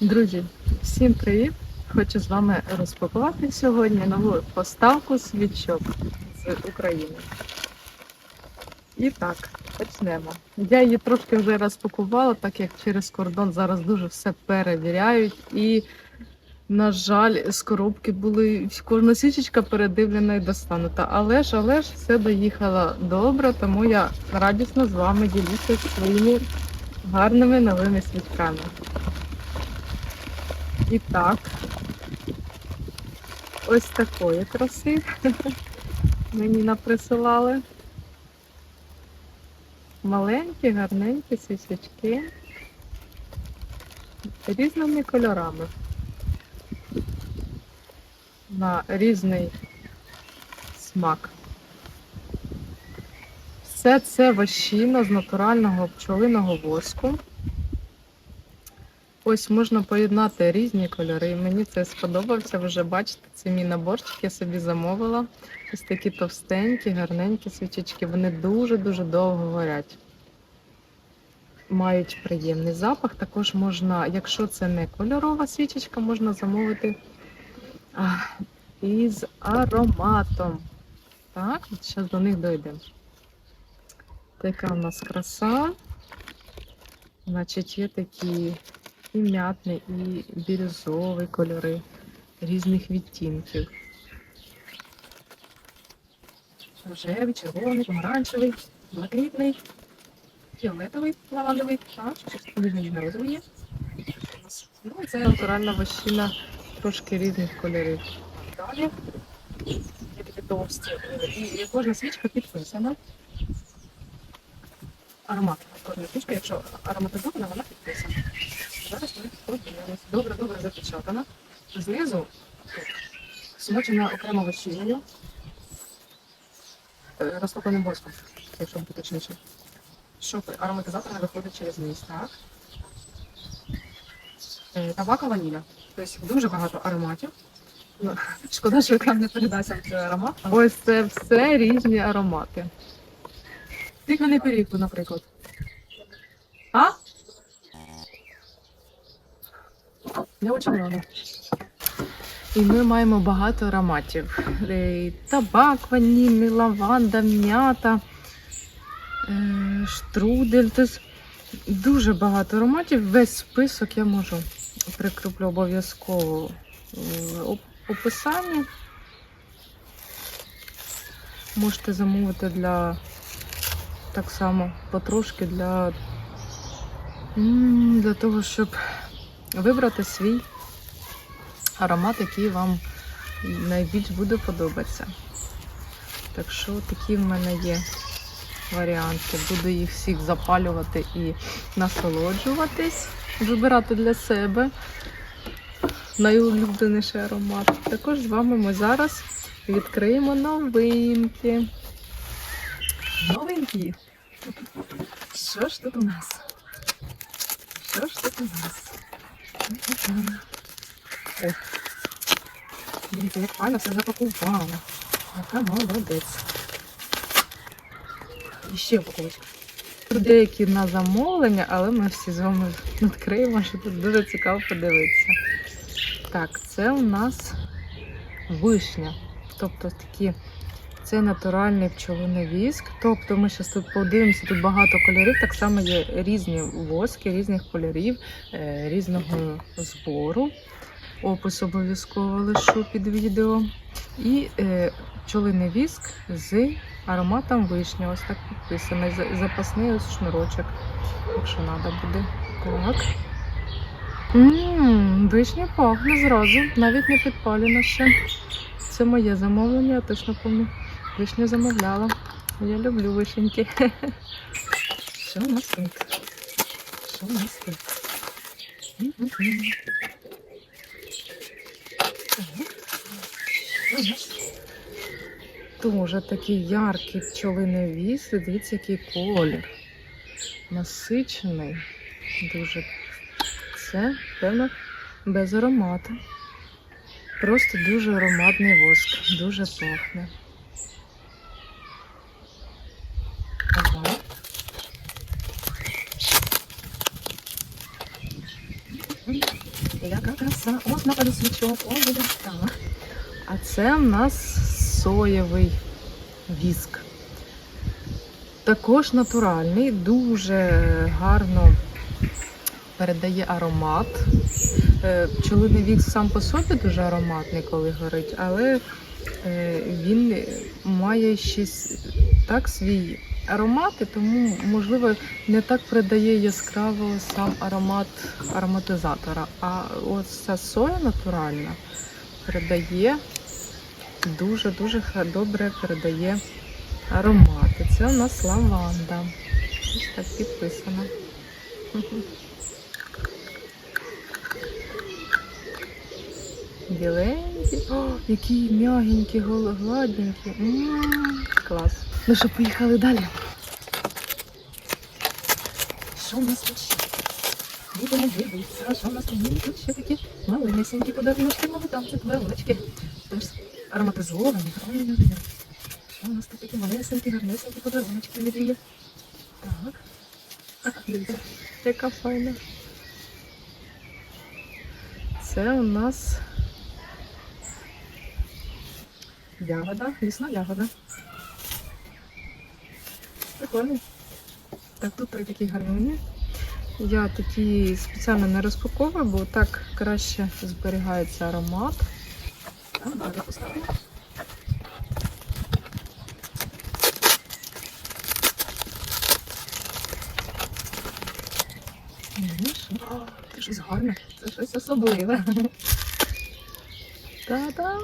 Друзі, всім привіт! Хочу з вами розпакувати сьогодні нову поставку свічок з України. І так, почнемо. Я її трошки вже розпакувала, так як через кордон зараз дуже все перевіряють. І, на жаль, з коробки були кожна свічечка передивлена і достанута. Але ж, але ж, все доїхало добре, тому я радісно з вами ділюся своїми гарними новими свічками. І так, ось такої краси мені наприсилали. Маленькі, гарненькі свічечки різними кольорами. На різний смак. Все це вощина з натурального пчолиного воску. Ось можна поєднати різні кольори. І Мені це сподобався. Вже бачите, це мій наборчик, я собі замовила. Ось такі товстенькі, гарненькі свічечки. Вони дуже-дуже довго горять. Мають приємний запах. Також можна, якщо це не кольорова свічечка, можна замовити із ароматом. Так, зараз до них дойдемо. Така у нас краса. Значить, є такі і м'ятний, і бірюзовий кольори різних відтінків. Рожевий, червоний, помаранчевий, блакитний, фіолетовий, лавандовий, так, ніжно розовий є. Ну, це натуральна вощина трошки різних кольорів. Далі є такі товсті. І кожна свічка підписана. Аромат. Кожна свічка, якщо ароматизована, вона підписана. Зараз ми подивимось. Добре, добре запечатана. Знизу смочена окремо вощиною. Е, Розтопленим воском, якщо бути точніше. Щоб ароматизатор не виходить через низ, так? Е, Табака ваніля. Тобто дуже багато ароматів. Ну, Шкода, що екран не передасться цей аромат. Ось це все різні аромати. Тільки не періку, наприклад. А? Я очень рада. І ми маємо багато ароматів. Е, Табак, ванільний, лаванда, м'ята, е, штрудель. Тобто дуже багато ароматів. Весь список я можу прикріплю обов'язково в описанні. Можете замовити для так само потрошки для, для того, щоб вибрати свій аромат, який вам найбільш буде подобатися. Так що такі в мене є варіанти. Буду їх всіх запалювати і насолоджуватись, вибирати для себе найулюбленіший аромат. Також з вами ми зараз відкриємо новинки. Новинки. Що ж тут у нас? Що ж тут у нас? Ой. Дивіться, як файно все запакувала. Яка молодець. І ще упаковочка. Тут деякі на замовлення, але ми всі з вами відкриємо, що тут дуже цікаво подивитися. Так, це у нас вишня. Тобто такі, це натуральний пчолиний віск. Тобто ми зараз тут подивимося, тут багато кольорів, так само є різні воски, різних кольорів, е, різного збору. Опис обов'язково лишу під відео. І е, пчолиний віск з ароматом вишня. Ось так підписаний. Запасний ось шнурочок, якщо треба буде. Так. Ммм, вишня пахне зразу, навіть не підпалена ще. Це моє замовлення, я точно пам'ятаю. Вишню замовляла. Я люблю вишеньки. Що у нас тут? Що у нас тут? Дуже такий яркий пчолиний віс. Дивіться, який колір. Насичений. Дуже. Це, певно, без аромату. Просто дуже ароматний воск. Дуже пахне. Ага. М. Яка краса, от нападу свічок, о, буде так. А це в нас соєвий віск. Також натуральний, дуже гарно передає аромат. Е, Пчолиний вікс сам по собі дуже ароматний, коли горить, але е, він має ще так свій аромат, і тому, можливо, не так передає яскраво сам аромат ароматизатора. А ось ця соя натуральна передає дуже-дуже добре передає аромат. І це у нас лаванда. Ось так підписано. Біленькі. О, які м'ягенькі, гладенькі. М, Клас. Ну що, поїхали далі. Що у нас тут ще? Будемо дивитися, що у нас тут тут ще такі малесенькі подарунки, мабуть, там це подаруночки. Тож ароматизовані, правильно. Що у нас тут такі малесенькі, гарнесенькі подаруночки від Так. Дивіться, яка файна. Це у нас ягода, лісна ягода. Прикольно. Так, тут три такі гарні. Я такі спеціально не розпаковую, бо так краще зберігається аромат. Так. Ну? О, Це щось гарне, це щось особливе. Та-дам!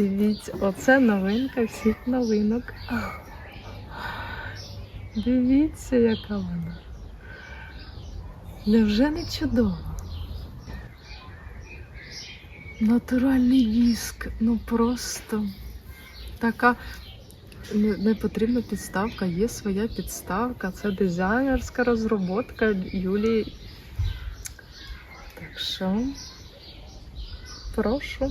Дивіться, оце новинка всіх новинок. Дивіться, яка вона. Невже не чудово? Натуральний віск, ну просто така не, потрібна підставка, є своя підставка. Це дизайнерська розроботка Юлії. Так що, прошу.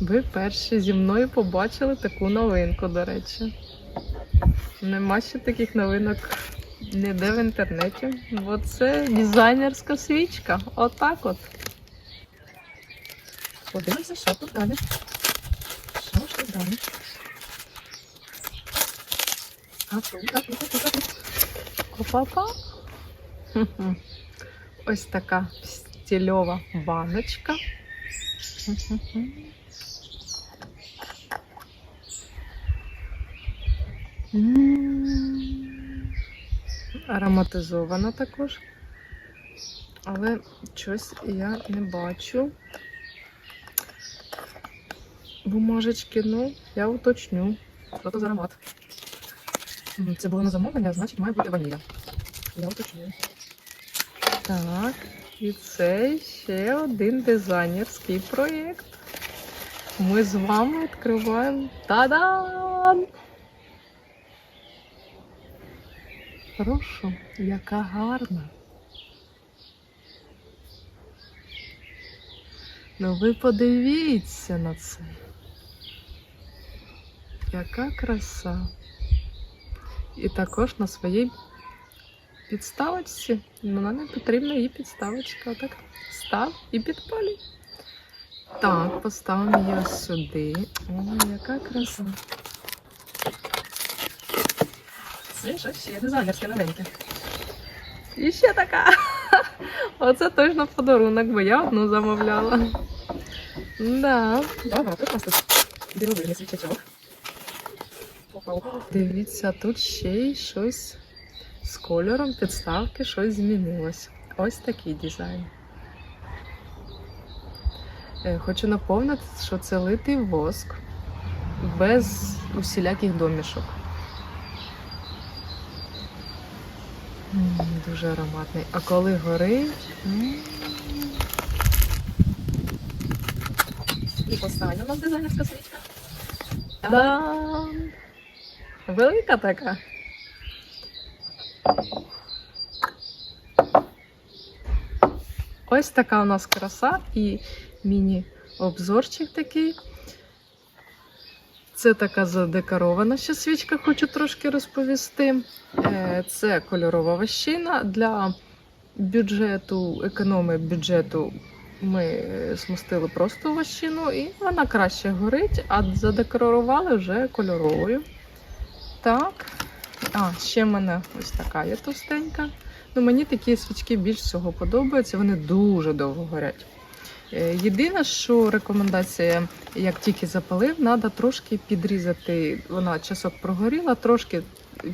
Ви перші зі мною побачили таку новинку, до речі. Нема ще таких новинок ніде в інтернеті. Бо це дизайнерська свічка. Отак от. Подивимося, що тут далі. Що ж тут далі? А тут, а тут, а тут. Опа-па. Ось така стільова баночка. Хм-хм-хм. М. Ароматизована також. Але щось я не бачу. Бумажечки, ну, я уточню. Що це за аромат? Це було на замовлення, значить має бути ваніля. Я уточню. Так, і це ще один дизайнерський проєкт. Ми з вами відкриваємо. Та-дам! Прошу, яка гарна. Ну ви подивіться на це. Яка краса. І також на своїй підставочці. Ну, нам потрібна її підставочка. Отак став і підпалюй. Так, поставимо її сюди. Ой, яка краса. Це щось ще дизайнерське новеньке. І ще така. Оце точно подарунок, бо я одну замовляла. Да. Багато у нас тут дивовижний свічачок. Дивіться, тут ще й щось з кольором підставки, щось змінилось. Ось такий дизайн. Е, Хочу наповнити, що це литий воск без усіляких домішок. Дуже ароматний. А коли горить. І остання у нас дизайнерська свічка. Та-дам! Велика така. Ось така у нас краса і міні-обзорчик такий. Це така задекорована ще свічка, хочу трошки розповісти. Е, Це кольорова вощина для бюджету, економії бюджету. Ми е, смустили просто вощину, і вона краще горить, а задекорували вже кольоровою. Так. А, ще в мене ось така є товстенька. Ну, мені такі свічки більш всього подобаються, вони дуже довго горять. Е, Єдине, що рекомендація, як тільки запалив, треба трошки підрізати. Вона часок прогоріла, трошки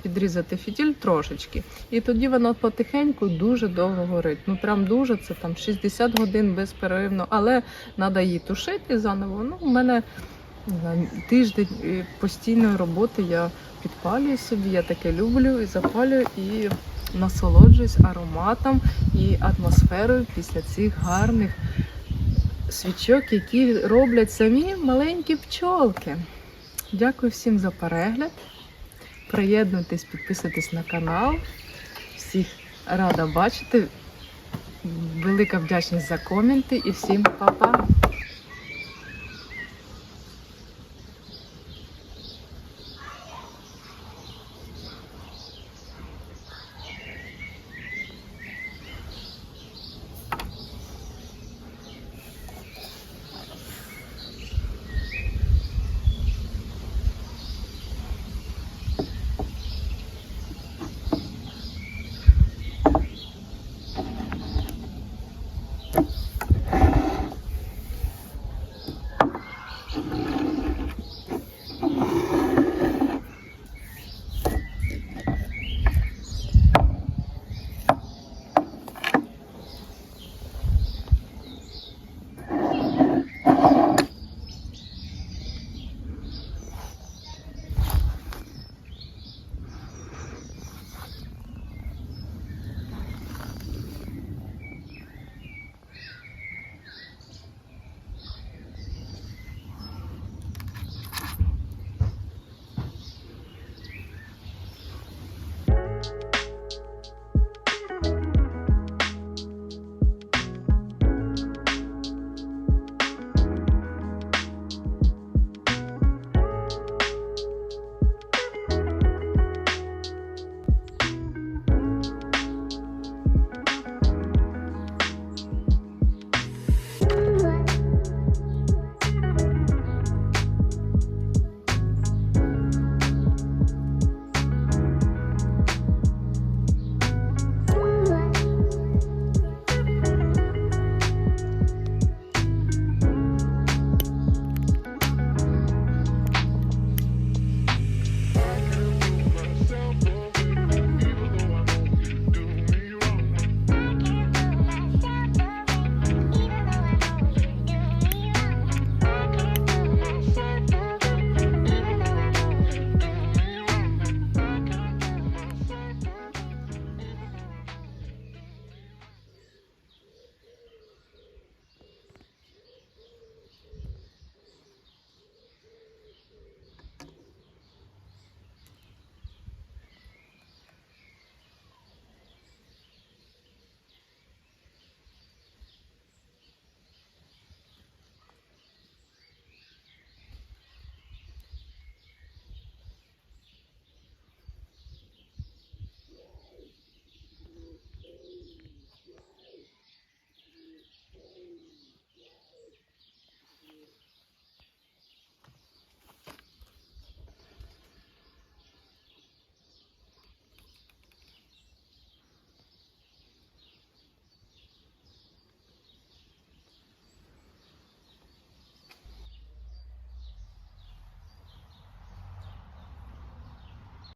підрізати фітіль трошечки. І тоді вона потихеньку дуже довго горить. Ну прям дуже, це там 60 годин безперервно, але треба її тушити заново. Ну, у мене не знаю, тиждень е, постійної роботи я підпалюю собі, я таке люблю і запалюю і насолоджуюсь ароматом і атмосферою після цих гарних свічок, які роблять самі маленькі пчолки. Дякую всім за перегляд. Приєднуйтесь, підписуйтесь на канал. Всіх рада бачити. Велика вдячність за коменти і всім па-па!